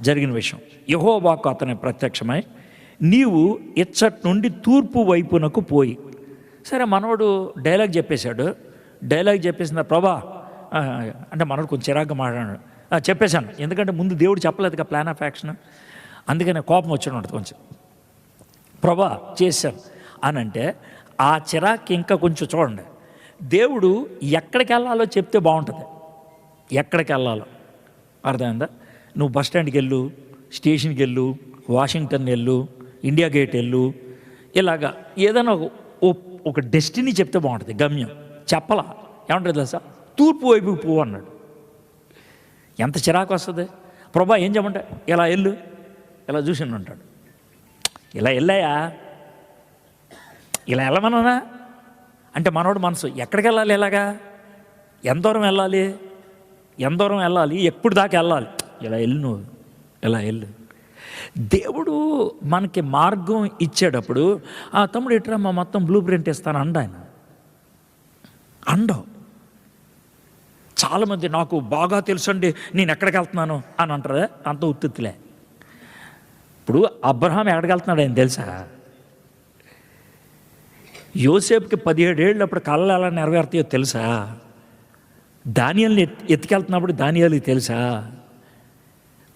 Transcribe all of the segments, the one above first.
జరిగిన విషయం. యహోవాకు అతని ప్రత్యక్షమై నీవు ఇచ్చటి నుండి తూర్పు వైపునకు పోయి. సరే మనవడు డైలాగ్ చెప్పేశాడు. డైలాగ్ చెప్పేసిన ప్రభా అంటే మనోడు కొంచెం చిరాగ్గా మాట్లాడాడు. చెప్పేశాను. ఎందుకంటే ముందు దేవుడు చెప్పలేదుగా ప్లాన్ ఆఫ్ యాక్షన్ అందుకనే కోపం వచ్చి ఉంటుంది కొంచెం ప్రభా చేశాను. అని అంటే ఆ చిరాకి ఇంకా కొంచెం చూడండి. దేవుడు ఎక్కడికి వెళ్ళాలో చెప్తే బాగుంటుంది. ఎక్కడికి వెళ్ళాలో. అర్థమైందా? నువ్వు బస్ స్టాండ్కి వెళ్ళు స్టేషన్కి వెళ్ళు వాషింగ్టన్ వెళ్ళు ఇండియా గేట్ వెళ్ళు. ఇలాగా ఏదైనా ఒక- ఒక డెస్టినీ చెప్తే బాగుంటుంది గమ్యం. చెప్పలా. ఏమంటుంది తెలుసా? తూర్పు వైపుకి పువ్వు అన్నాడు. ఎంత చిరాకు వస్తుంది? ప్రభా ఏం చెప్పమంటే? ఇలా వెళ్ళు. ఇలా చూసి ఉంటాడు ఇలా వెళ్ళాయా? ఇలా వెళ్ళమన్నానా? అంటే మనోడు మనసు ఎక్కడికి వెళ్ళాలి ఇలాగా? ఎంత దూరం వెళ్ళాలి? ఎంత దూరం వెళ్ళాలి? ఎప్పుడు దాకా వెళ్ళాలి? ఇలా వెళ్ళు నువ్వు? ఇలా వెళ్ళు? దేవుడు మనకి మార్గం ఇచ్చేటప్పుడు ఆ తమ్ముడు ఎట్రా మా మొత్తం బ్లూ ప్రింట్ ఇస్తాను అండ ఆయన. అండవు. చాలామంది నాకు బాగా తెలుసండి నేను ఎక్కడికి వెళ్తున్నాను అని అంటారు. అంత ఉత్తులే ఇప్పుడు అబ్రహాం ఎక్కడికి వెళ్తున్నాడు ఆయన తెలుసా? యోసేపుకి పదిహేడేళ్ళు అప్పుడు కళ్ళు ఎలా నెరవేరుతాయో తెలుసా? దానియాల్ని ఎత్తుకెళ్తున్నప్పుడు దానియాలకి తెలుసా?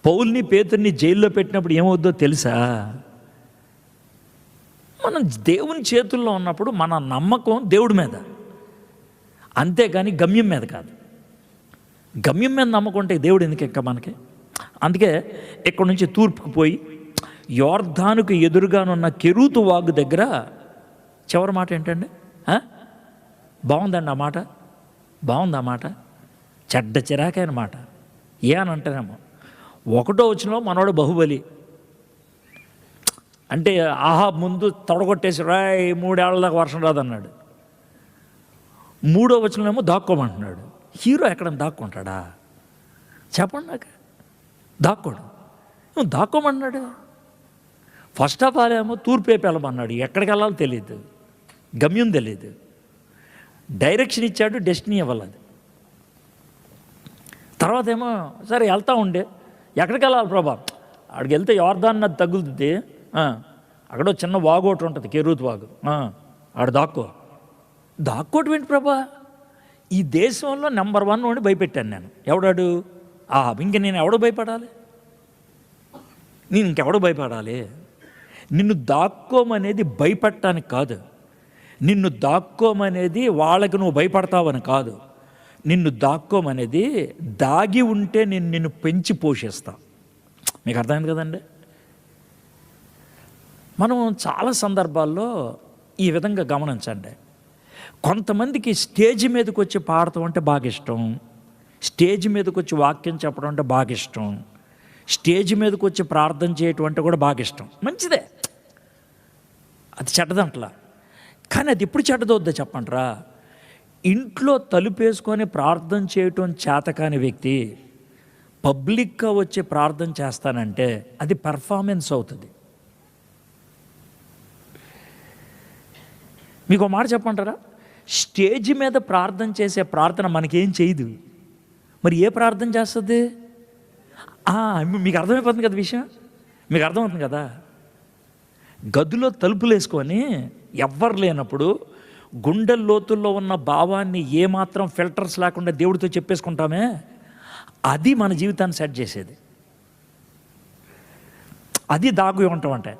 పౌల్ని పేతుర్ని జైల్లో పెట్టినప్పుడు ఏమవుద్దో తెలుసా? మనం దేవుని చేతుల్లో ఉన్నప్పుడు మన నమ్మకం దేవుడి మీద. అంతేగాని గమ్యం మీద కాదు. గమ్యం మీద నమ్మకం ఉంటే దేవుడు ఎందుకు ఇంకా మనకి? అందుకే ఇక్కడ నుంచి తూర్పుకు పోయి యోర్ధానుకు ఎదురుగానున్న కెరూతు వాగు దగ్గర చివరి మాట ఏంటండి? బాగుందండి ఆ మాట? బాగుంది ఆ మాట? చెడ్డ చిరాకైన మాట. ఏ అని అంటారేమో ఒకటో వచ్చిన మనోడు బాహుబలి. అంటే ఆహా ముందు తొడగొట్టేసి రాయ్ మూడేళ్ళ దాకా వర్షం రాదన్నాడు. మూడో వచనంలో దాక్కోమంటున్నాడు. హీరో ఎక్కడ దాక్కుంటాడా? చెప్పండి నాకు. దాక్కోడు. నువ్వు దాక్కోమన్నాడు ఫస్ట్ ఆఫ్ ఆల్ ఏమో తూర్పు వెళ్ళమన్నాడు. ఎక్కడికి వెళ్ళాలో తెలియదు గమ్యం తెలియదు డైరెక్షన్ ఇచ్చాడు డెస్టినీ ఇవ్వాలి తర్వాత ఏమో సరే వెళ్తా ఉండే. ఎక్కడికి వెళ్ళాలి ప్రభా? అక్కడికి వెళ్తే యోర్దాన్ నది తగులుతుంది. అక్కడ చిన్న వాగు ఒకటి ఉంటుంది కెరూత్ వాగు. ఆడ దాక్కో. దాక్కోటి ఏంటి ప్రభా? ఈ దేశంలో నెంబర్ వన్ వాడిని భయపెట్టాను నేను. ఎవడాడు? ఆ ఇంక నేను ఎవడు భయపడాలి? నేను ఇంకెవడో భయపడాలి? నిన్ను దాక్కోమనేది భయపడటానికి కాదు. నిన్ను దాక్కోమనేది వాళ్ళకి నువ్వు భయపడతావని కాదు. నిన్ను దాక్కోమనేది దాగి ఉంటే నేను నిన్ను పెంచి పోషిస్తా. మీకు అర్థమైంది కదండి? మనం చాలా సందర్భాల్లో ఈ విధంగా గమనించండి. కొంతమందికి స్టేజ్ మీదకి వచ్చి పాడటం అంటే బాగా ఇష్టం. స్టేజ్ మీదకి వచ్చి వాక్యం చెప్పడం అంటే బాగా ఇష్టం. స్టేజ్ మీదకి వచ్చి ప్రార్థన చేయటం అంటే కూడా బాగా ఇష్టం. మంచిదే. అది చెడ్డదంట్లా. కానీ అది ఎప్పుడు చెడ్డదవుద్దో చెప్పండిరా. ఇంట్లో తలుపేసుకొని ప్రార్థన చేయటం చేతకాని వ్యక్తి పబ్లిక్గా వచ్చి ప్రార్థన చేస్తానంటే అది పర్ఫార్మెన్స్ అవుతుంది. మీకు ఒక మాట చెప్పంటారా స్టేజ్ మీద ప్రార్థన చేసే ప్రార్థన మనకేం చేయదు. మరి ఏ ప్రార్థన చేస్తుంది? మీకు అర్థమైపోతుంది కదా విషయం? మీకు అర్థమవుతుంది కదా? గదిలో తలుపులు వేసుకొని ఎవ్వరు లేనప్పుడు గుండె లోతుల్లో ఉన్న భావాన్ని ఏమాత్రం ఫిల్టర్స్ లేకుండా దేవుడితో చెప్పేసుకుంటామే? అది మన జీవితాన్ని సెట్ చేసేది. అది దాగి ఉండటం అంటే.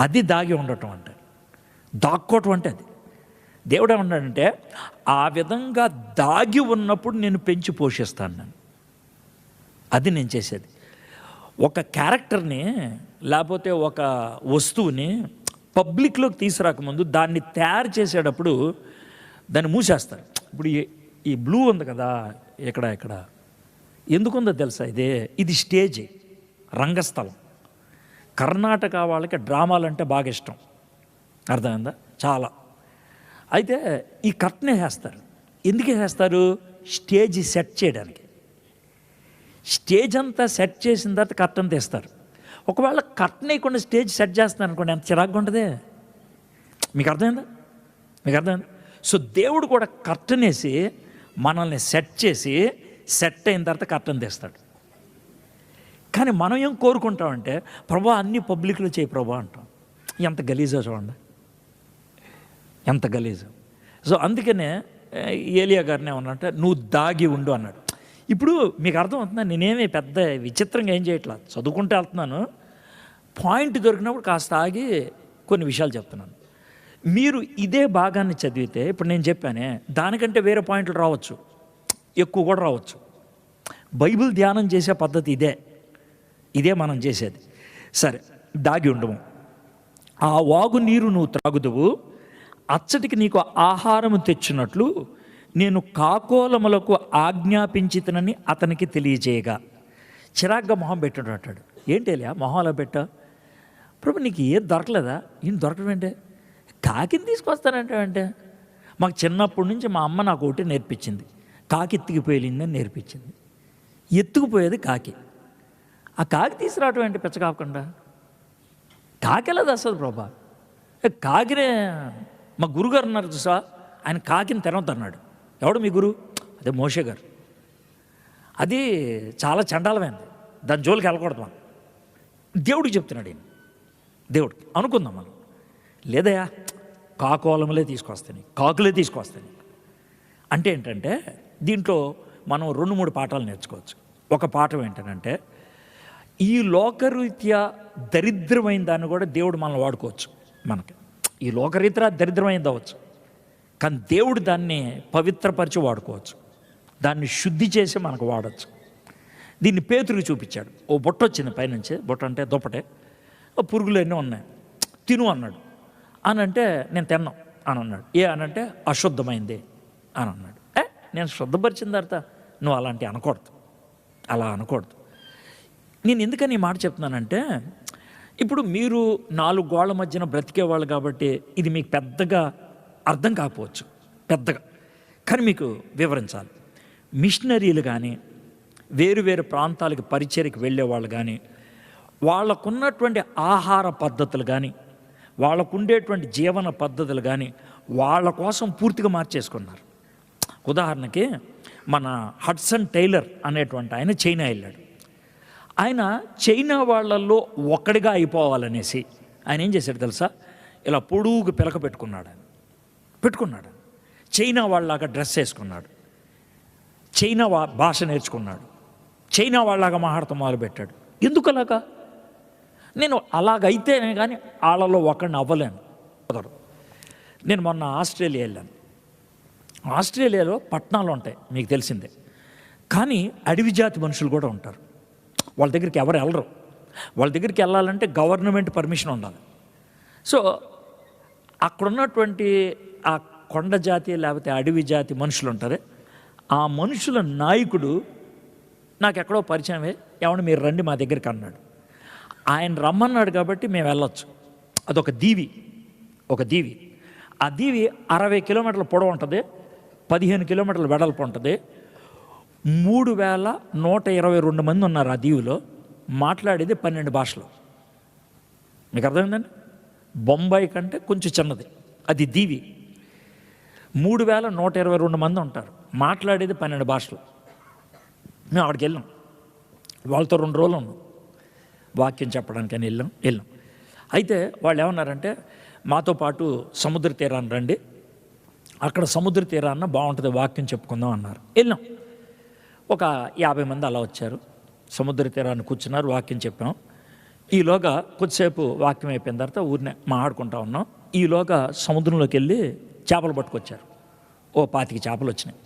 అది దాగి ఉండటం అంటే. దాక్కోవటం అంటే అది. దేవుడు ఏమన్నాడంటే ఆ విధంగా దాగి ఉన్నప్పుడు నేను పెంచి పోషిస్తాను నేను. అది నేను చేసేది. ఒక క్యారెక్టర్ని లేకపోతే ఒక వస్తువుని పబ్లిక్లోకి తీసుకురాకముందు దాన్ని తయారు చేసేటప్పుడు దాన్ని మూసేస్తారు. ఇప్పుడు ఈ- ఈ బ్లూ ఉంది కదా ఇక్కడ ఇక్కడ ఎందుకుందో తెలుసా ఇదే? ఇది స్టేజ్ రంగస్థలం. కర్ణాటక వాళ్ళకి డ్రామాలు అంటే బాగా ఇష్టం. అర్థమైందా? చాలా. అయితే ఈ కట్నే వేస్తారు. ఎందుకు వేస్తారు? స్టేజ్ సెట్ చేయడానికి. స్టేజ్ అంతా సెట్ చేసిన తర్వాత కర్టన్ తీస్తారు ఒకవేళ కర్టన్ వేయకుండా స్టేజ్ సెట్ చేస్తున్నాను అనుకోండి ఎంత చిరాకుగా ఉంటుంది? మీకు అర్థమైందా? మీకు అర్థమైందా? సో దేవుడు కూడా కర్టన్ వేసి మనల్ని సెట్ చేసి సెట్ అయిన తర్వాత కర్టన్ తీస్తాడు. కానీ మనం ఏం కోరుకుంటామంటే ప్రభా అన్ని పబ్లిక్లో చేయి ప్రభా అంటాం. ఎంత గలీజో చూడండి. ఎంత గలీజు. సో అందుకనే ఏలియా గారిని ఏమన్నంటే నువ్వు దాగి ఉండు అన్నాడు. ఇప్పుడు మీకు అర్థం అవుతుందా నేనేమి పెద్ద విచిత్రంగా ఏం చేయట్లా? చదువుకుంటూ వెళ్తున్నాను. పాయింట్ దొరికినప్పుడు కాస్త ఆగి కొన్ని విషయాలు చెప్తున్నాను. మీరు ఇదే భాగాన్ని చదివితే ఇప్పుడు నేను చెప్పానే దానికంటే వేరే పాయింట్లు రావచ్చు. ఎక్కువ కూడా రావచ్చు. బైబిల్ ధ్యానం చేసే పద్ధతి ఇదే. ఇదే మనం చేసేది. సరే దాగి ఉండము. ఆ వాగు నీరు నువ్వు త్రాగుదువు. అచ్చటికి నీకు ఆహారము తెచ్చినట్లు నేను కాకోలములకు ఆజ్ఞాపించితనని అతనికి తెలియజేయగా. చిరాగ్గా మొహం పెట్టుడు అంటాడు. ఏంటి వెళ్ళా మొహం అలా పెట్టా? ప్రభు నీకు ఏది దొరకలేదా? ఈయన దొరకడం ఏంటే? కాకిని తీసుకొస్తానంటే అంటే? మాకు చిన్నప్పటి నుంచి మా అమ్మ నాకు ఒకటి నేర్పించింది. కాకి ఎత్తుకుపోయిందని నేర్పించింది. ఎత్తుకుపోయేది కాకి. ఆ కాకి తీసుకురావటం ఏంటి పెచ్చ కాకి కాకెలా తెస్తుంది ప్రభా? కాకినే మా గురుగారు ఉన్నారు చూసా? ఆయన కాకిని తెరవద్దన్నాడు ఎవడు మీ గురు అదే మోషే గారు. అది చాలా చండాలమైంది. దాని జోలికి వెళ్ళకూడదు మనం. దేవుడికి చెప్తున్నాడు ఈయన. దేవుడు అనుకుందాం మనం. లేదయా కాకోలములే తీసుకొస్తాను కాకులే తీసుకొస్తాయి అంటే ఏంటంటే దీంట్లో మనం రెండు మూడు పాఠాలు నేర్చుకోవచ్చు. ఒక పాఠం ఏంటంటే ఈ లోకరీత్యా దరిద్రమైన దాన్ని కూడా దేవుడు మనల్ని వాడుకోవచ్చు మనకి. ఈ లోకరీత్యా దరిద్రమైంది అవ్వచ్చు. కానీ దేవుడు దాన్ని పవిత్రపరిచి వాడుకోవచ్చు. దాన్ని శుద్ధి చేసి మనకు వాడచ్చు. దీన్ని పేతురికి చూపించాడు. ఓ బుట్ట వచ్చింది పైనుంచి. బుట్ట అంటే దుప్పటే. పురుగులు అన్నీ ఉన్నాయి. తిను అన్నాడు. అని అంటే నేను తిన్నాం అని అన్నాడు. ఏ అనంటే అశుద్ధమైంది అని అన్నాడు. ఏ నేను శుద్ధపరిచిన తర్వాత నువ్వు అలాంటి అనకూడదు. అలా అనకూడదు. నేను ఎందుకని ఈ మాట చెప్తున్నానంటే ఇప్పుడు మీరు నాలుగు గోళ్ళ మధ్యన బ్రతికేవాళ్ళు కాబట్టి ఇది మీకు పెద్దగా అర్థం కాకపోవచ్చు పెద్దగా. కానీ మీకు వివరించాలి. మిషనరీలు కానీ వేరు వేరు ప్రాంతాలకు పరిచయకి వెళ్ళేవాళ్ళు కానీ వాళ్ళకున్నటువంటి ఆహార పద్ధతులు కానీ వాళ్ళకుండేటువంటి జీవన పద్ధతులు కానీ వాళ్ళ కోసం పూర్తిగా మార్చేసుకున్నారు. ఉదాహరణకి మన హడ్సన్ టైలర్ అనేటువంటి ఆయన చైనా వెళ్ళాడు. ఆయన చైనా వాళ్ళల్లో ఒక్కడిగా అయిపోవాలనేసి ఆయన ఏం చేశాడు తెలుసా? ఇలా పొడుగు పిలక పెట్టుకున్నాడు ఆయన. పెట్టుకున్నాడు. చైనా వాళ్ళలాగా డ్రెస్ వేసుకున్నాడు. చైనా వా భాష నేర్చుకున్నాడు. చైనా వాళ్ళలాగా మాట్లాడటం మొదలుపెట్టాడు. ఎందుకు అలాగా నేను అలాగైతేనే కానీ వాళ్ళలో ఒకరిని అవ్వలేను. కుదరదు నేను మొన్న ఆస్ట్రేలియా వెళ్ళాను. ఆస్ట్రేలియాలో పట్టణాలు ఉంటాయి మీకు తెలిసిందే. కానీ అడవి జాతి మనుషులు కూడా ఉంటారు. వాళ్ళ దగ్గరికి ఎవరు వెళ్ళరు. వాళ్ళ దగ్గరికి వెళ్ళాలంటే గవర్నమెంట్ పర్మిషన్ ఉండాలి. సో అక్కడ ఉన్నటువంటి ఆ కొండ జాతి లేకపోతే అడవి జాతి మనుషులు ఉంటారే. ఆ మనుషుల నాయకుడు నాకు ఎక్కడో పరిచయమే ఏమన్నా మీరు రండి మా దగ్గరికి అన్నాడు. ఆయన రమ్మన్నాడు కాబట్టి మేము వెళ్ళొచ్చు. అదొక దీవి ఒక దీవి. ఆ దీవి అరవై కిలోమీటర్ల పొడవు ఉంటుంది పదిహేను కిలోమీటర్ల వెడల్పు ఉంటుంది. మూడు వేల నూట ఇరవై రెండు మంది ఉన్నారు ఆ దీవిలో. మాట్లాడేది పన్నెండు భాషలు. మీకు అర్థమైందండి? బొంబాయి కంటే కొంచెం చిన్నది. అది దీవి. మూడు వేల నూట ఇరవై రెండు మంది ఉంటారు. మాట్లాడేది పన్నెండు భాషలు. మేము అక్కడికి వెళ్ళాం. వాళ్ళతో రెండు రోజులు ఉన్నాం. వాక్యం చెప్పడానికి అని వెళ్ళాం వెళ్ళాం. అయితే వాళ్ళు ఏమన్నారంటే మాతో పాటు సముద్ర తీరాన్ని రండి. అక్కడ సముద్ర తీరాన్న బాగుంటుంది వాక్యం చెప్పుకుందాం అన్నారు. వెళ్ళాం. ఒక యాభై మంది అలా వచ్చారు. సముద్ర తీరాన్ని కూర్చున్నారు వాక్యం చెప్పాం. ఈలోగా కొద్దిసేపు వాక్యం అయిపోయిన తర్వాత ఊరినే మాట్లాడుకుంటా ఉన్నాం. ఈలోగా సముద్రంలోకి వెళ్ళి చేపలు పట్టుకొచ్చారు. ఓ పాతికి చేపలు వచ్చినాయి.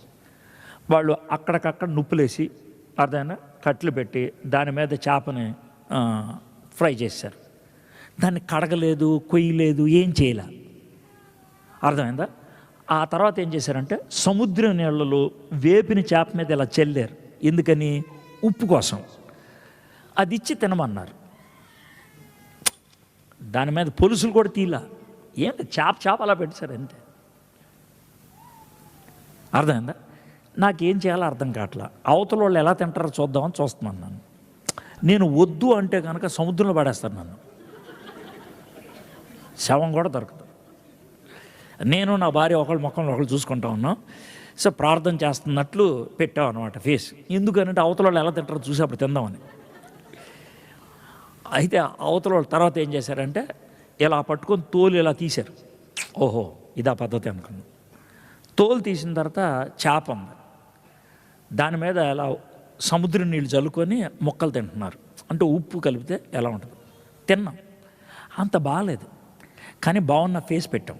వాళ్ళు అక్కడికక్కడ నుప్పులేసి అర్థమైనా కట్లు పెట్టి దాని మీద చేపని ఫ్రై చేశారు. దాన్ని కడగలేదు కొయ్యలేదు ఏం చేయలే. అర్థమైందా? ఆ తర్వాత ఏం చేశారంటే సముద్ర నీళ్ళలో వేపిన చేప మీద ఇలా చెల్లారు. ఎందుకని? ఉప్పు కోసం. అది ఇచ్చి తినమన్నారు. దాని మీద పొలుసులు కూడా తీలా. ఏంటి? చేప చేప అలా పెట్టారు అంతే. అర్థమైందా? నాకేం చేయాలో అర్థం కావట్లా. అవతల వాళ్ళు ఎలా తింటారో చూద్దామని చూస్తున్నాను నన్ను. నేను వద్దు అంటే కనుక సముద్రంలో పడేస్తాను నన్ను. శవం కూడా దొరకదు. నేను నా భార్య ఒకళ్ళు ముఖంలో ఒకళ్ళు చూసుకుంటా ఉన్నాం. సో ప్రార్థన చేస్తున్నట్లు పెట్టాం అనమాట ఫేస్. ఎందుకనంటే అవతల వాళ్ళు ఎలా తింటారో చూసి అప్పుడు తిందామని. అయితే అవతల వాళ్ళు తర్వాత ఏం చేశారంటే ఇలా పట్టుకొని తోలు ఇలా తీశారు. ఓహో ఇదా పద్ధతి అనుకున్నాను తోలు తీసిన తర్వాత చేప ఉంది. దాని మీద ఎలా సముద్రం నీళ్ళు చల్లుకొని మొక్కలు తింటున్నారు. అంటే ఉప్పు కలిపితే ఎలా ఉంటుంది? తిన్నాం. అంత బాగాలేదు కానీ బాగున్న ఫేస్ పెట్టాం.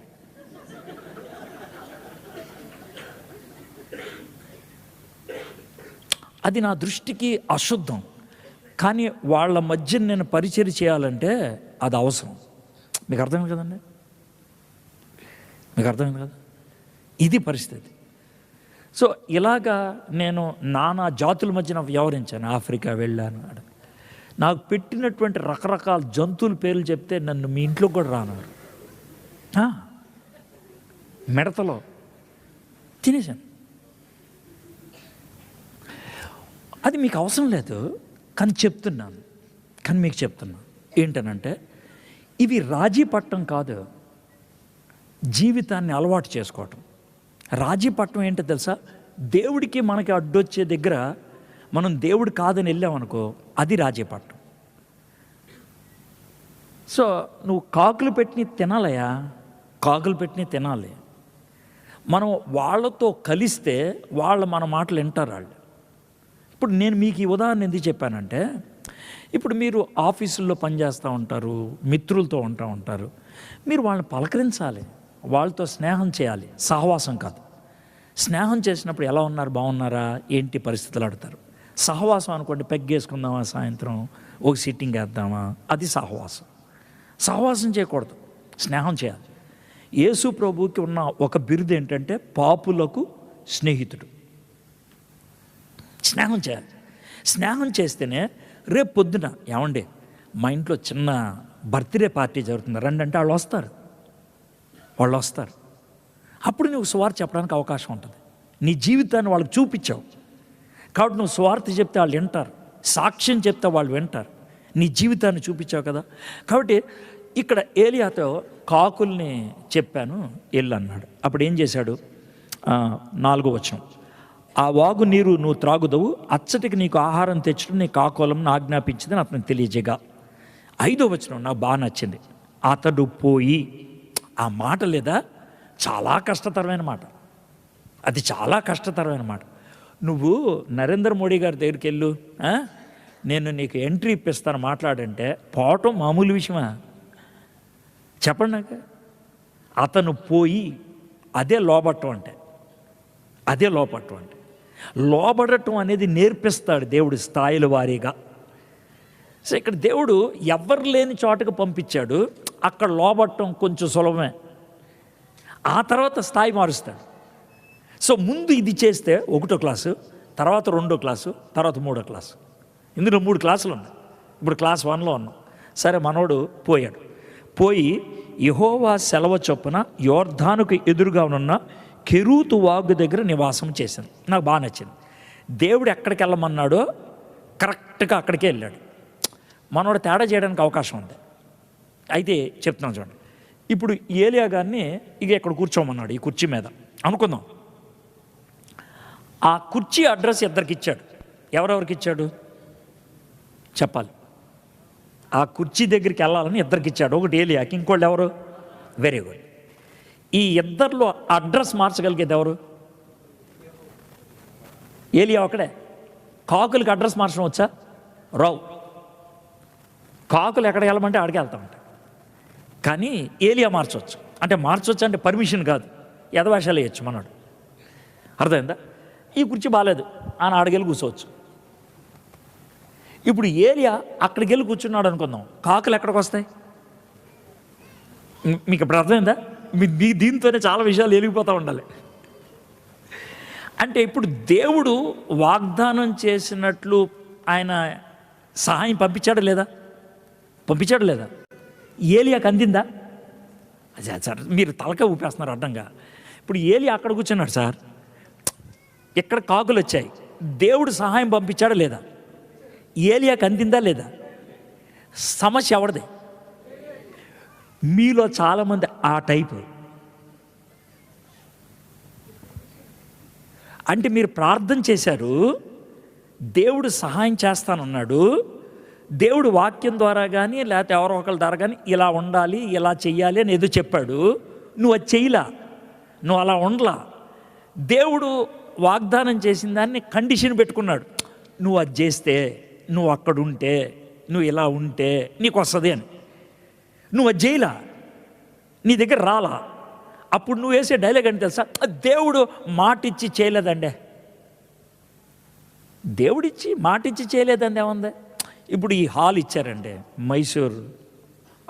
అది నా దృష్టికి అశుద్ధం. కానీ వాళ్ళ మధ్య నేను పరిచయం చేయాలంటే అది అవసరం. మీకు అర్థమైంది కదండి? మీకు అర్థమైంది కదా? ఇది పరిస్థితి. సో ఇలాగా నేను నానా జాతుల మధ్యన వ్యవహరించాను ఆఫ్రికా వెళ్ళాను ఆడ. నాకు పెట్టినటువంటి రకరకాల జంతువుల పేర్లు చెప్తే నన్ను మీ ఇంట్లో కూడా రానారు మిడతలో తినేశాను. అది మీకు అవసరం లేదు కానీ చెప్తున్నాను. కానీ మీకు చెప్తున్నాను ఏంటనంటే ఇవి రాజీ పట్టం కాదు జీవితాన్ని అలవాటు చేసుకోవటం. రాజీపట్నం ఏంటో తెలుసా? దేవుడికి మనకి అడ్డొచ్చే దగ్గర మనం దేవుడు కాదని వెళ్ళామనుకో అది రాజీపట్నం. సో నువ్వు కాకులు పెట్టిన తినాలయా కాకులు పెట్టిన తినాలి. మనం వాళ్ళతో కలిస్తే వాళ్ళ మన మాటలు వింటారు వాళ్ళు. ఇప్పుడు నేను మీకు ఈ ఉదాహరణ ఎందుకు చెప్పానంటే ఇప్పుడు మీరు ఆఫీసుల్లో పనిచేస్తూ ఉంటారు మిత్రులతో ఉంటా ఉంటారు మీరు వాళ్ళని పలకరించాలి. వాళ్ళతో స్నేహం చేయాలి. సహవాసం కాదు. స్నేహం చేసినప్పుడు ఎలా ఉన్నారు? బాగున్నారా? ఏంటి పరిస్థితులు ఆడతారు? సహవాసం అనుకోండి పెగ్గేసుకుందామా సాయంత్రం? ఒక సిట్టింగ్ వేద్దామా? అది సహవాసం. సహవాసం చేయకూడదు. స్నేహం చేయాలి. యేసు ప్రభువుకి ఉన్న ఒక బిరుదు ఏంటంటే పాపులకు స్నేహితుడు. స్నేహం చేయాలి. స్నేహం చేస్తేనే రేపు పొద్దున ఏమండి మా ఇంట్లో చిన్న బర్త్డే పార్టీ జరుగుతుంది. రండి అంటే వాళ్ళు వస్తారు. వాళ్ళు వస్తారు. అప్పుడు నువ్వు స్వార్థ చెప్పడానికి అవకాశం ఉంటుంది. నీ జీవితాన్ని వాళ్ళకి చూపించావు. కాబట్టి నువ్వు స్వార్థ చెప్తే వాళ్ళు వింటారు. సాక్ష్యం చెప్తే వాళ్ళు వింటారు. నీ జీవితాన్ని చూపించావు కదా. కాబట్టి ఇక్కడ ఏలియాతో కాకుల్ని చెప్పాను ఎల్లు అన్నాడు. అప్పుడు ఏం చేశాడు? నాలుగో వచనం. ఆ వాగు నీరు నువ్వు త్రాగుదవు అచ్చటికి నీకు ఆహారం తెచ్చడం నీ కాకులం ఆజ్ఞాపించిందని అతను తెలియజేగా ఐదో వచనం నాకు బాగా నచ్చింది. అతడు పోయి ఆ మాట లేదా? చాలా కష్టతరమైన మాట. అది చాలా కష్టతరమైన మాట. నువ్వు నరేంద్ర మోడీ గారి దగ్గరికి వెళ్ళు నేను నీకు ఎంట్రీ ఇప్పిస్తాను మాట్లాడంటే పోవటం మామూలు విషయమా? చెప్పండి నాకు. అతను పోయి అదే లోబట్టం అంటే అదే లోపట్టం అంటే. లోబడటం అనేది నేర్పిస్తాడు దేవుడు స్థాయిల వారీగా. సో ఇక్కడ దేవుడు ఎవరు లేని చోటకు పంపించాడు. అక్కడ లోబట్టడం కొంచెం సులభమే. ఆ తర్వాత స్థాయి మారుస్తాడు సో ముందు ఇది చేస్తే ఒకటో క్లాసు తర్వాత రెండో క్లాసు తర్వాత మూడో క్లాసు. ఇందులో మూడు క్లాసులు ఉన్నాయి. ఇప్పుడు క్లాస్ వన్లో ఉన్నాం. సరే మనోడు పోయాడు. పోయి యహోవా సెలవు చొప్పున యోర్ధానుకు ఎదురుగా ఉన్న కెరూతు వాగు దగ్గర నివాసం చేశాను నాకు బాగా నచ్చింది. దేవుడు ఎక్కడికి వెళ్ళమన్నాడో కరెక్ట్గా అక్కడికే వెళ్ళాడు. మనోడు తేడా చేయడానికి అవకాశం ఉంది. అయితే చెప్తున్నాను చూడండి. ఇప్పుడు ఏలియా గారిని ఇక ఇక్కడ కూర్చోమన్నాడు ఈ కుర్చీ మీద? అనుకుందాం. ఆ కుర్చీ అడ్రస్ ఇద్దరికి ఇచ్చాడు. ఎవరెవరికి ఇచ్చాడు? చెప్పాలి. ఆ కుర్చీ దగ్గరికి వెళ్ళాలని ఇద్దరికి ఇచ్చాడు. ఒకటి ఏలియాకి ఇంకోళ్ళు ఎవరు? వెరీ గుడ్ ఈ ఇద్దరిలో అడ్రస్ మార్చగలిగేది ఎవరు? ఏలియా ఒకడే కాకులకి అడ్రస్ మార్చడం వచ్చా? రావు. కాకులు ఎక్కడికి వెళ్ళమంటే ఆడికి వెళ్తామంట. కానీ ఏలియా మార్చవచ్చు అంటే మార్చవచ్చు అంటే పర్మిషన్ కాదు. ఎదవేషాలు వేయచ్చు మనోడు. అర్థమైందా? ఈ కుర్చీ బాగాలేదు ఆయన ఆడగెళ్ళి కూర్చోవచ్చు. ఇప్పుడు ఏరియా అక్కడికి వెళ్ళి కూర్చున్నాడు అనుకుందాం. కాకులు ఎక్కడికి వస్తాయి? మీకు ఇప్పుడు అర్థమైందా? మీ మీ దీంతోనే చాలా విషయాలు వెలిగిపోతూ ఉండాలి. అంటే ఇప్పుడు దేవుడు వాగ్దానం చేసినట్లు ఆయన సహాయం పంపించాడు లేదా? పంపించాడు లేదా? ఏలియాకి అందిందా అదే సార్ మీరు తలక ఊపేస్తున్నారు అడ్డంగా. ఇప్పుడు ఏలియా అక్కడ కూర్చున్నాడు సార్. ఇక్కడ కాకులు వచ్చాయి. దేవుడు సహాయం పంపించాడా లేదా? ఏలియాకి అందిందా లేదా? సమస్య ఎవరిది? మీలో చాలామంది ఆ టైపు. అంటే మీరు ప్రార్థన చేశారు దేవుడు సహాయం చేస్తానన్నాడు దేవుడు వాక్యం ద్వారా కానీ లేకపోతే ఎవరో ఒకరి ద్వారా కానీ ఇలా ఉండాలి ఇలా చెయ్యాలి అని ఏదో చెప్పాడు. నువ్వు అది చేయలా నువ్వు అలా ఉండలా. దేవుడు వాగ్దానం చేసిన దాన్ని కండిషన్ పెట్టుకున్నాడు. నువ్వు అది చేస్తే నువ్వు అక్కడ ఉంటే నువ్వు ఇలా ఉంటే నీకు వస్తుంది అని. నువ్వు అది చేయలా నీ దగ్గర రాలా. అప్పుడు నువ్వు వేసే డైలాగ్ అని తెలుసా? దేవుడు మాటిచ్చి చేయలేదండే. దేవుడిచ్చి మాటిచ్చి చేయలేదండి ఏముంది? ఇప్పుడు ఈ హాల్ ఇచ్చారండి మైసూర్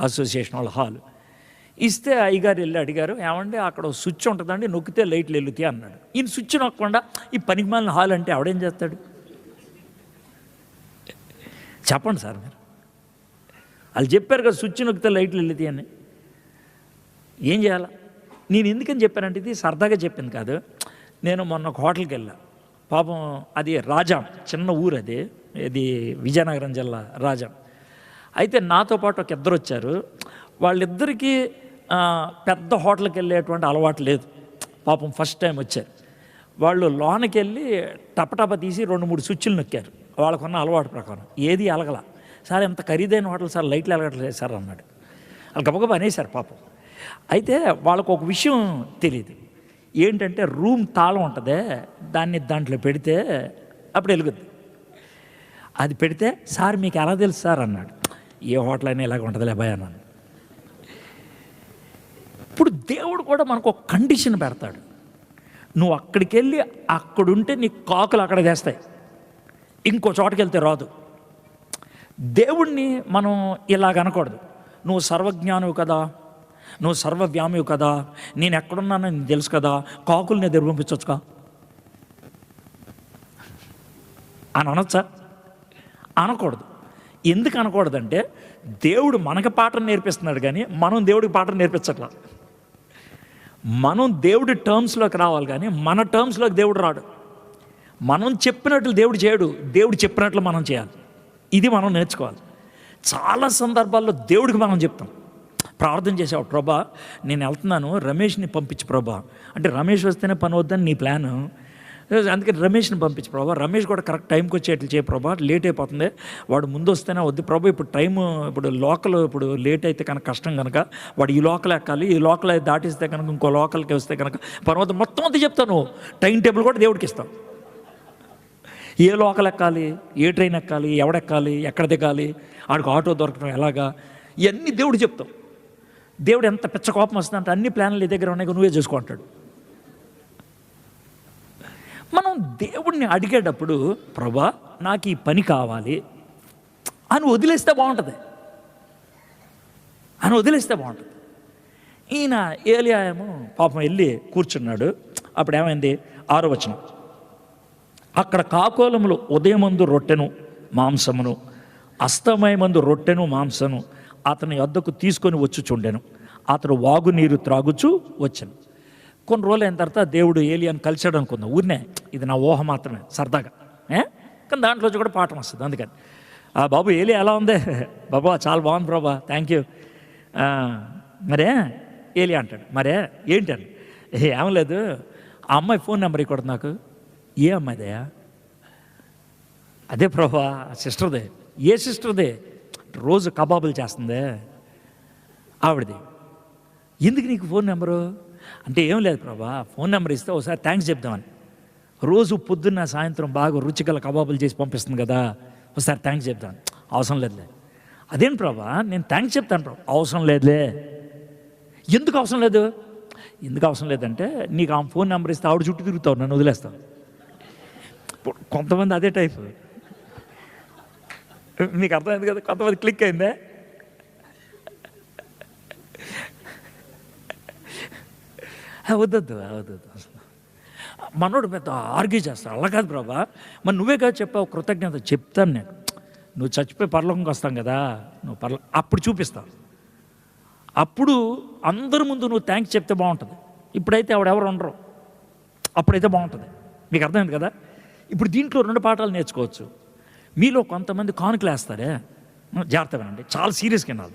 అసోసియేషన్ వాళ్ళ హాల్. ఇస్తే అయ్యగారు వెళ్ళి అడిగారు ఏమంటే అక్కడ స్విచ్ ఉంటుందండి నొక్కితే లైట్లు వెళ్తాయి అన్నాడు. ఈయన స్విచ్ నొక్కకుండా ఈ పనికిమాలిన హాల్ అంటే ఆవిడేం చేస్తాడు? చెప్పండి సార్ మీరు. వాళ్ళు చెప్పారు కదా స్విచ్ నొక్కితే లైట్లు వెళ్తాయి అని. ఏం చేయాలా? నేను ఎందుకని చెప్పానంటే ఇది సరదాగా చెప్పింది కాదు. నేను మొన్న ఒక హోటల్కి వెళ్ళా. పాపం అది రాజాం చిన్న ఊరు అది. ఇది విజయనగరం జిల్లా రాజా. అయితే నాతో పాటు ఒక ఇద్దరు వచ్చారు. వాళ్ళిద్దరికీ పెద్ద హోటల్కి వెళ్ళేటువంటి అలవాటు లేదు. పాపం ఫస్ట్ టైం వచ్చారు. వాళ్ళు లోనకి వెళ్ళి టపటప తీసి రెండు మూడు స్విచ్లు నొక్కారు. వాళ్ళకున్న అలవాటు ప్రకారం. ఏది అలగల సార్ ఎంత ఖరీదైన హోటల్ సార్ లైట్లు ఎలగట్లేదు సార్ అన్నాడు. వాళ్ళు గబగబా అనేసారు పాపం. అయితే వాళ్ళకు ఒక విషయం తెలియదు ఏంటంటే రూమ్ తాళం ఉంటుంది దాన్ని దాంట్లో పెడితే అప్పుడు వెలుగుద్ది. అది పెడితే సార్ మీకు ఎలా తెలుసు సార్? అన్నాడు. ఏ హోటల్ అయినా ఇలాగ ఉంటుందిలే భయ అన్నాను ఇప్పుడు దేవుడు కూడా మనకు ఒక కండిషన్ పెడతాడు. నువ్వు అక్కడికి వెళ్ళి అక్కడుంటే నీ కాకులు అక్కడ చేస్తాయి. ఇంకో చోటకి వెళ్తే రాదు. దేవుణ్ణి మనం ఇలాగ అనకూడదు. నువ్వు సర్వజ్ఞానువు కదా నువ్వు సర్వవ్యామివు కదా నేను ఎక్కడున్నానని నీకు తెలుసు కదా కాకులు నేను దగ్గర పంపించవచ్చుగా అని అనొచ్చా? అనకూడదు. ఎందుకు అనకూడదంటే దేవుడు మనకి పాఠం నేర్పిస్తున్నాడు కానీ మనం దేవుడికి పాఠం నేర్పించట్లా మనం దేవుడి టర్మ్స్లోకి రావాలి కానీ మన టర్మ్స్లోకి దేవుడు రాడు. మనం చెప్పినట్లు దేవుడు చేయడు దేవుడు చెప్పినట్లు మనం చేయాలి. ఇది మనం నేర్చుకోవాలి. చాలా సందర్భాల్లో దేవుడికి మనం చెప్తాం. ప్రార్థన చేసావు ప్రభా నేను వెళ్తున్నాను రమేష్ని పంపించు ప్రభా. అంటే రమేష్ వస్తేనే పని వద్దని నీ ప్లాను. అందుకని రమేష్ని పంపించు ప్రభా. రమేష్ కూడా కరెక్ట్ టైంకి వచ్చేట్లు చేయ ప్రభా. లేట్ అయిపోతుంది. వాడు ముందు వస్తేనే వద్దు ప్రభా. ఇప్పుడు టైం ఇప్పుడు లోకల్ ఇప్పుడు లేట్ అయితే కనుక కష్టం కనుక వాడు ఈ లోకల్ ఎక్కాలి. ఈ లోకల్ దాటిస్తే కనుక ఇంకో లోకల్కి వస్తే కనుక పర్వతం మొత్తం అంతా చెప్తాను టైం టేబుల్ కూడా దేవుడికి ఇస్తాం. ఏ లోకల్ ఎక్కాలి? ఏ ట్రైన్ ఎక్కాలి? ఎవడెక్కాలి? ఎక్కడ దిగాలి? ఆడికి ఆటో దొరకడం ఎలాగా? ఇవన్నీ దేవుడు చెప్తాం. దేవుడు ఎంత పిచ్చ కోపం వస్తుందంటే అన్ని ప్లాన్లు నీ దగ్గర ఉన్నాయి నువ్వే చూసుకుంటాడు మనం దేవుడిని అడిగేటప్పుడు ప్రభా నాకు ఈ పని కావాలి. అని వదిలేస్తే బాగుంటుంది. అని వదిలేస్తే బాగుంటుంది. ఈయన ఏలియా ఏమో పాపం వెళ్ళి కూర్చున్నాడు. అప్పుడు ఏమైంది? ఆరో వచనం. అక్కడ కాకోలములు ఉదయమందు రొట్టెను మాంసమును అస్తమయమందు రొట్టెను మాంసను అతని వద్దకు తీసుకొని వచ్చుచుండెను. అతడు వాగు నీరు త్రాగుచూ వచ్చాను. కొన్ని రోజులు అయిన తర్వాత దేవుడు ఏలియాని కలిశాడు అనుకుందాం. ఊరినే ఇది నా ఊహ మాత్రమే సరదాగా. ఏ? కానీ దాంట్లో కూడా పాఠం వస్తుంది అందుకని. ఆ బాబు ఏలి ఎలా ఉంది? బాబా చాలా బాగుంది బాబా థ్యాంక్ యూ మరే ఏలి అంటాడు. మరే ఏంటి "ఏ, ఏం లేదు. ఆ అమ్మాయి ఫోన్ నెంబర్ ఇక్కడ నాకు. ఏ అమ్మాయిదయా అదే ప్రభా సిస్టర్దే. ఏ సిస్టర్దే? రోజు కబాబులు చేస్తుంది. ఆవిడది. ఎందుకు నీకు ఫోన్ నెంబరు? అంటే ఏం లేదు ప్రభా ఫోన్ నెంబర్ ఇస్తే ఒకసారి థ్యాంక్స్ చెప్దామని. రోజు పొద్దున్న సాయంత్రం బాగా రుచికల కబాబులు చేసి పంపిస్తుంది కదా ఒకసారి థ్యాంక్స్ చెప్తాను అవసరం లేదులే. అదేం ప్రభా నేను థ్యాంక్స్ చెప్తాను ప్రభా. అవసరం లేదులే. ఎందుకు అవసరం లేదు? ఎందుకు అవసరం లేదంటే నీకు ఆ ఫోన్ నెంబర్ ఇస్తే ఆవిడ చుట్టూ తిరుగుతావు నన్ను వదిలేస్తావు. కొంతమంది అదే టైప్. మీకు అర్థమైంది కదా కొంతమంది క్లిక్ అయిందే? వద్దొద్దు వద్దు అసలు మనోడు పెద్ద ఆర్గ్యూ చేస్తాడు అలా కాదు ప్రభా మరి నువ్వే కాదు చెప్పావు కృతజ్ఞత చెప్తాను నేను. నువ్వు చచ్చిపోయి పరలోకంకి వస్తాం కదా నువ్వు పర్ల అప్పుడు చూపిస్తావు అప్పుడు అందరి ముందు నువ్వు థ్యాంక్స్ చెప్తే బాగుంటుంది. ఇప్పుడైతే ఎవరు ఉండరు. అప్పుడైతే బాగుంటుంది. మీకు అర్థమైంది కదా? ఇప్పుడు దీంట్లో రెండు పాఠాలు నేర్చుకోవచ్చు. మీలో కొంతమంది కానుకలు వేస్తారే? జాగ్రత్త వినండి. చాలా సీరియస్గా వినాలి.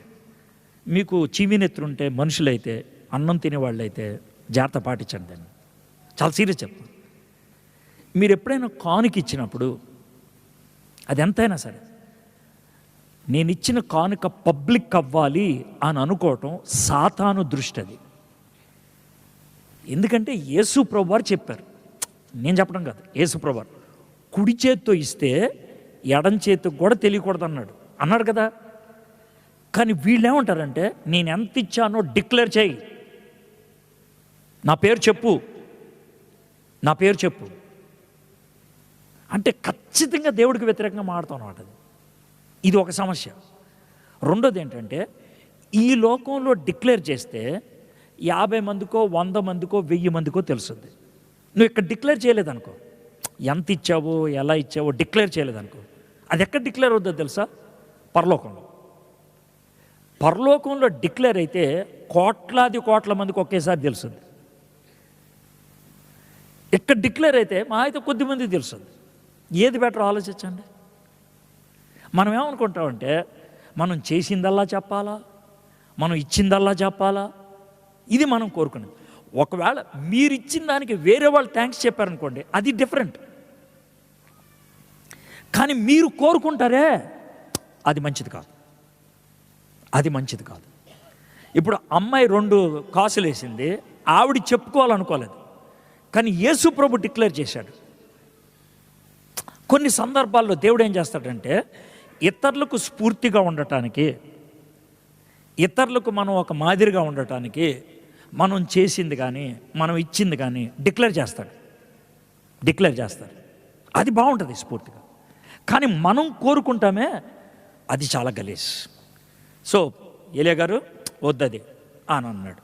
మీకు చీమినెత్తులుంటే మనుషులైతే అన్నం తినేవాళ్ళైతే జాగ్రత్త పాటించండి దాన్ని. చాలా సీరియస్ చెప్తాను మీరు ఎప్పుడైనా కానుక ఇచ్చినప్పుడు అది ఎంతైనా సరే నేను ఇచ్చిన కానుక పబ్లిక్ అవ్వాలి అని అనుకోవటం సాతాను దృష్టి అది. ఎందుకంటే యేసు ప్రభువారు చెప్పారు నేను చెప్పడం కాదు యేసు ప్రభువారు కుడి చేత్తో ఇస్తే ఎడం చేతికి కూడా తెలియకూడదు అన్నాడు. అన్నాడు కదా. కానీ వీళ్ళు ఏమంటారంటే నేను ఎంత ఇచ్చానో డిక్లేర్ చేయి. నా పేరు చెప్పు. నా పేరు చెప్పు. అంటే ఖచ్చితంగా దేవుడికి వ్యతిరేకంగా మాడుతాం అనమాట అది. ఇది ఒక సమస్య. రెండోది ఏంటంటే ఈ లోకంలో డిక్లేర్ చేస్తే యాభై మందికో వంద మందికో వెయ్యి మందికో తెలుస్తుంది. నువ్వు ఇక్కడ డిక్లేర్ చేయలేదనుకో. ఎంత ఇచ్చావో ఎలా ఇచ్చావో డిక్లేర్ చేయలేదనుకో. అది ఎక్కడ డిక్లేర్ అవుద్దో తెలుసా? పరలోకంలో. పరలోకంలో డిక్లేర్ అయితే కోట్లాది కోట్ల మందికి ఒకేసారి తెలుస్తుంది. ఇక్కడ డిక్లేర్ అయితే మా అయితే కొద్దిమంది తెలుస్తుంది. ఏది బెటర్ ఆలోచించండి? మనం ఏమనుకుంటామంటే మనం చేసిందల్లా చెప్పాలా? మనం ఇచ్చిందల్లా చెప్పాలా? ఇది మనం కోరుకునేది. ఒకవేళ మీరు ఇచ్చిన దానికి వేరే వాళ్ళు థ్యాంక్స్ చెప్పారనుకోండి అది డిఫరెంట్ కానీ మీరు కోరుకుంటారే అది మంచిది కాదు. అది మంచిది కాదు. ఇప్పుడు అమ్మాయి రెండు కాసులు వేసింది ఆవిడ చెప్పుకోవాలనుకోలేదు. కానీ యేసు ప్రభు డిక్లేర్ చేశాడు. కొన్ని సందర్భాల్లో దేవుడు ఏం చేస్తాడంటే ఇతరులకు స్ఫూర్తిగా ఉండటానికి ఇతరులకు మనం ఒక మాదిరిగా ఉండటానికి మనం చేసింది కానీ మనం ఇచ్చింది కానీ డిక్లేర్ చేస్తాడు. డిక్లేర్ చేస్తాడు. అది బాగుంటుంది స్ఫూర్తిగా. కానీ మనం కోరుకుంటామే అది చాలా గలీజ్. సో ఏలియా గారు వద్దది. అని అన్నాడు.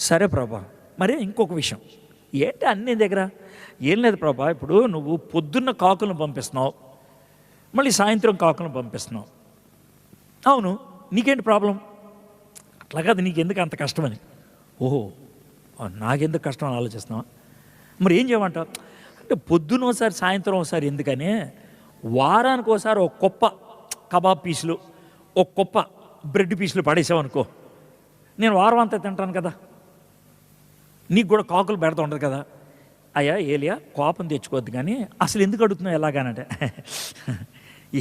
సరే ప్రభా మరి ఇంకొక విషయం. ఏంటి అన్ని దగ్గర? ఏం లేదు ప్రభా ఇప్పుడు నువ్వు పొద్దున్న కాకులను పంపిస్తున్నావు. మళ్ళీ సాయంత్రం కాకులను పంపిస్తున్నావు. అవును నీకేంటి ప్రాబ్లం? అట్లా కాదు నీకెందుకు అంత కష్టమని ఓహో నాకెందుకు కష్టం అని ఆలోచిస్తున్నావా? మరి ఏం చేయమంటావు అంటే పొద్దున ఒకసారి సాయంత్రం ఒకసారి ఎందుకని? వారానికి ఒకసారి ఒక కుప్ప కబాబ్ పీసులు ఒక కుప్ప బ్రెడ్ పీసులు పడేసావనుకో. నేను వారం అంతా తింటాను కదా. నీకు కూడా కాకులు పెడతా ఉండదు కదా. అయ్యా ఏలియా కోపం తెచ్చుకోవద్దు కానీ అసలు ఎందుకు అడుగుతున్నావు ఎలాగానంటే.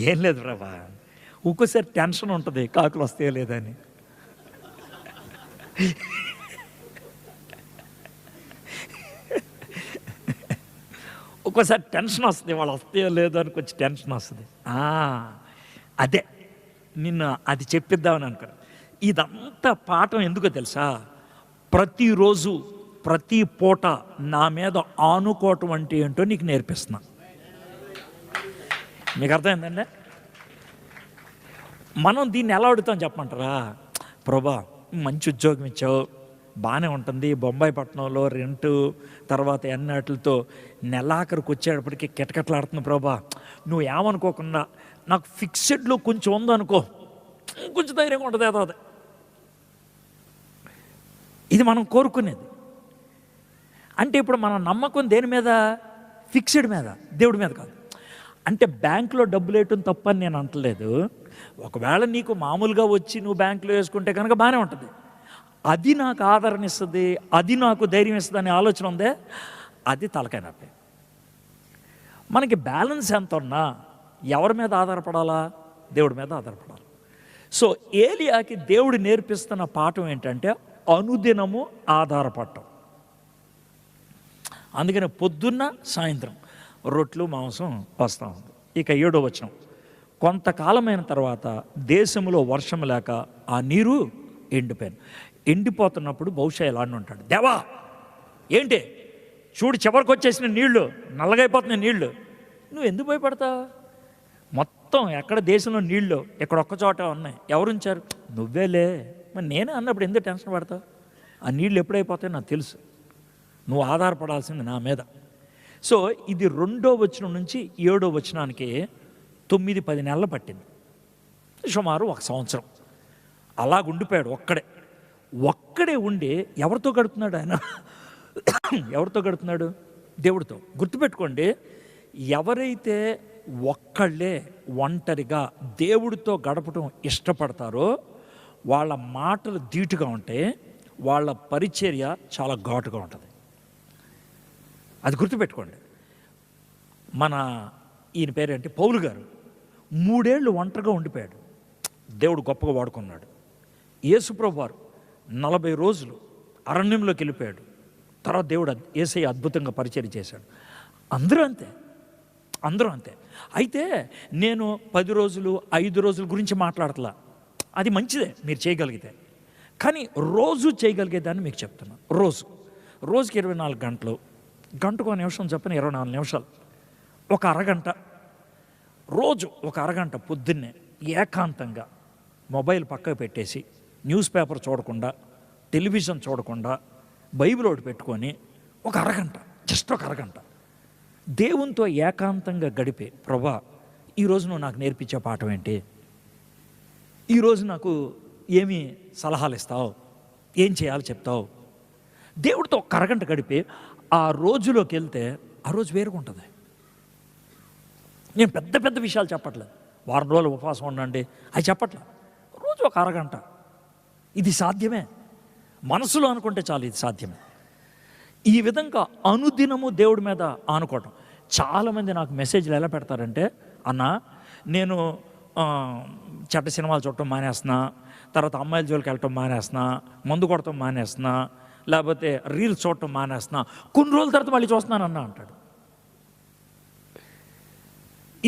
ఏం లేదు ప్రభా ఒక్కోసారి టెన్షన్ ఉంటుంది కాకులు వస్తాయో లేదని ఒక్కోసారి టెన్షన్ వస్తుంది వాళ్ళు వస్తాయో లేదో అని కొంచెం టెన్షన్ వస్తుంది. అదే నిన్ను అది చెప్పిద్దామని అనుకున్నాను ఇదంతా పాఠం ఎందుకో తెలుసా? ప్రతిరోజు ప్రతి పూట నా మీద ఆనుకోవటం అంటే ఏంటో నీకు నేర్పిస్తున్నా. మీకు అర్థమైందండి? మనం దీన్ని ఎలా అడుగుతాం చెప్పమంటారా? ప్రభా మంచి ఉద్యోగం ఇచ్చావు బాగానే ఉంటుంది బొంబాయి పట్టణంలో రెంటు తర్వాత ఎన్నాటితో నెలాఖరికి వచ్చేటప్పటికి కిటకట్లాడుతుంది ప్రభా. నువ్వు ఏమనుకోకుండా నాకు ఫిక్స్డ్లో కొంచెం ఉందనుకో కొంచెం ధైర్యంగా ఉంటుంది ఏదో అది. ఇది మనం కోరుకునేది. అంటే ఇప్పుడు మన నమ్మకం దేని మీద? ఫిక్స్డ్ మీద దేవుడి మీద కాదు. అంటే బ్యాంకులో డబ్బులు వేయటం తప్పని నేను అంటలేదు. ఒకవేళ నీకు మామూలుగా వచ్చి నువ్వు బ్యాంకులో వేసుకుంటే కనుక బాగానే ఉంటుంది. అది నాకు ఆదరణ ఇస్తుంది అది నాకు ధైర్యం ఇస్తుంది అనే ఆలోచన ఉందే అది తలకాయ నొప్పి. మనకి బ్యాలెన్స్ ఎంత ఉన్నా ఎవరి మీద ఆధారపడాలా? దేవుడి మీద ఆధారపడాలి. సో ఏలియాకి దేవుడు నేర్పిస్తున్న పాఠం ఏంటంటే అనుదినము ఆధారపడటం అందుకని పొద్దున్న సాయంత్రం రొట్లు మాంసం వస్తూ ఉంది. ఇక ఏడో వచ్చిన కొంతకాలమైన తర్వాత దేశంలో వర్షం లేక ఆ నీరు ఎండిపోయాను ఎండిపోతున్నప్పుడు బహుశా ఎలా ఉంటాడు దేవా ఏంటి? చూడు చివరికి వచ్చేసిన నీళ్ళు నల్లగైపోతున్న నీళ్ళు. నువ్వు ఎందుకు భయపడతావు? మొత్తం ఎక్కడ దేశంలో నీళ్ళు ఇక్కడ ఒక్క చోట ఉన్నాయి. ఎవరు ఉంచారు నువ్వేలే. మరి నేనే అన్నప్పుడు ఎందుకు టెన్షన్ పడతావు? ఆ నీళ్ళు ఎప్పుడైపోతాయో నాకు తెలుసు. నువ్వు ఆధారపడాల్సింది నా మీద. సో ఇది రెండో వచనం నుంచి ఏడో వచనానికి తొమ్మిది పది నెలలు పట్టింది. సుమారు ఒక సంవత్సరం. అలా ఉండిపోయాడు ఒక్కడే. ఒక్కడే ఉండి ఎవరితో గడుపుతున్నాడు ఆయన? ఎవరితో గడుపుతున్నాడు? దేవుడితో. గుర్తుపెట్టుకోండి ఎవరైతే ఒక్కళ్ళే ఒంటరిగా దేవుడితో గడపటం ఇష్టపడతారో వాళ్ళ మాటలు ధీటుగా ఉంటాయి వాళ్ళ పరిచర్య చాలా ఘాటుగా ఉంటుంది. అది గుర్తుపెట్టుకోండి. మన ఈయన పేరేంటి? పౌలు గారు. మూడేళ్ళు ఒంటరిగా ఉండిపోయాడు. దేవుడు గొప్పగా వాడుకున్నాడు. యేసుప్రభు వారు నలభై రోజులు అరణ్యంలోకి వెళ్ళిపోయాడు. తర్వాత దేవుడు ఏసై అద్భుతంగా పరిచయం చేశాడు. అందరూ అంతే. అందరూ అంతే. అయితే నేను పది రోజులు ఐదు రోజుల గురించి మాట్లాడతలా. అది మంచిదే మీరు చేయగలిగితే. కానీ రోజు చేయగలిగేదాన్ని మీకు చెప్తున్నాను రోజు. రోజుకి ఇరవై నాలుగు గంటలు గంటకో నిమిషం చెప్పిన ఇరవై నాలుగు నిమిషాలు. ఒక అరగంట. రోజు ఒక అరగంట పొద్దున్నే ఏకాంతంగా మొబైల్ పక్కకు పెట్టేసి న్యూస్ పేపర్ చూడకుండా టెలివిజన్ చూడకుండా బైబిల్ ఒకటి పెట్టుకొని ఒక అరగంట జస్ట్ ఒక అరగంట. దేవునితో ఏకాంతంగా గడిపే ప్రభా ఈరోజు నువ్వు నాకు నేర్పించే పాఠం ఏంటి? ఈరోజు నాకు ఏమి సలహాలు ఇస్తావు? ఏం చేయాలో చెప్తావు? దేవుడితో ఒక అరగంట గడిపే ఆ రోజులోకి వెళ్తే ఆ రోజు వేరుగా ఉంటుంది నేను పెద్ద పెద్ద విషయాలు చెప్పట్లేదు. వారం రోజులు ఉపవాసం ఉండండి అది చెప్పట్లేదు. రోజు ఒక అరగంట. ఇది సాధ్యమే. మనసులో అనుకుంటే చాలు ఇది సాధ్యమే. ఈ విధంగా అనుదినము దేవుడి మీద ఆనుకోవటం. చాలామంది నాకు మెసేజ్లు ఎలా పెడతారంటే అన్న నేను చెట్ట చెడ్డ సినిమాలు చూడటం మానేస్తున్నా తర్వాత అమ్మాయిల జోలికి వెళ్ళటం మానేస్తున్నా మందు కొడటం మానేస్తున్నా లేకపోతే రీల్స్ చూడటం మానేస్తున్నా. కొన్ని రోజుల తర్వాత మళ్ళీ చూస్తున్నానన్నా అంటాడు.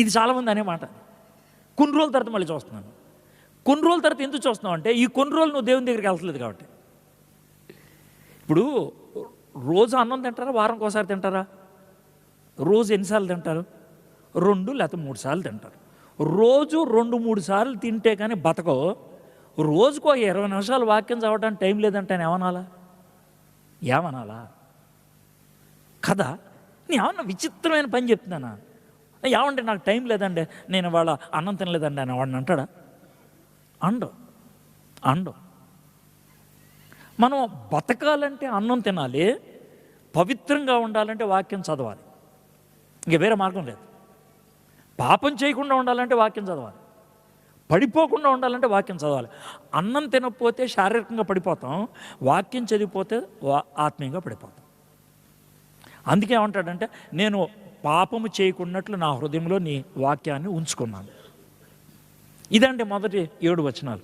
ఇది చాలామంది అనే మాట. కొన్ని రోజుల తర్వాత మళ్ళీ చూస్తున్నాను. కొన్ని రోజుల తర్వాత ఎందుకు చూస్తున్నావు అంటే ఈ కొన్ని రోజులు నువ్వు దేవుని దగ్గరికి వెళ్తలేదు కాబట్టి. ఇప్పుడు రోజు అన్నం తింటారా? వారం ఒకసారి తింటారా? రోజు ఎన్నిసార్లు తింటారు? రెండు లేకపోతే మూడు సార్లు తింటారు. రోజు రెండు మూడు సార్లు తింటే కానీ బతకో రోజుకో ఇరవై నిమిషాలు వాక్యం చదవడానికి టైం లేదంటే ఏమనాలా? ఏమనాలా? కదా నేను ఏమన్నా విచిత్రమైన పని చెప్తున్నానా? ఏమంటే నాకు టైం లేదండి నేను వాళ్ళ అన్నం తినలేదండి అని వాడిని అంటాడా? అండు అండు. మనం బతకాలంటే అన్నం తినాలి పవిత్రంగా ఉండాలంటే వాక్యం చదవాలి. ఇంక వేరే మార్గం లేదు. పాపం చేయకుండా ఉండాలంటే వాక్యం చదవాలి. పడిపోకుండా ఉండాలంటే వాక్యం చదవాలి. అన్నం తినకపోతే శారీరకంగా పడిపోతాం వాక్యం చదివిపోతే వా- ఆత్మీయంగా పడిపోతాం. అందుకే ఏమంటాడంటే నేను పాపము చేయకున్నట్లు నా హృదయంలో నీ వాక్యాన్ని ఉంచుకున్నాను. ఇదండి మొదటి ఏడు వచనాలు.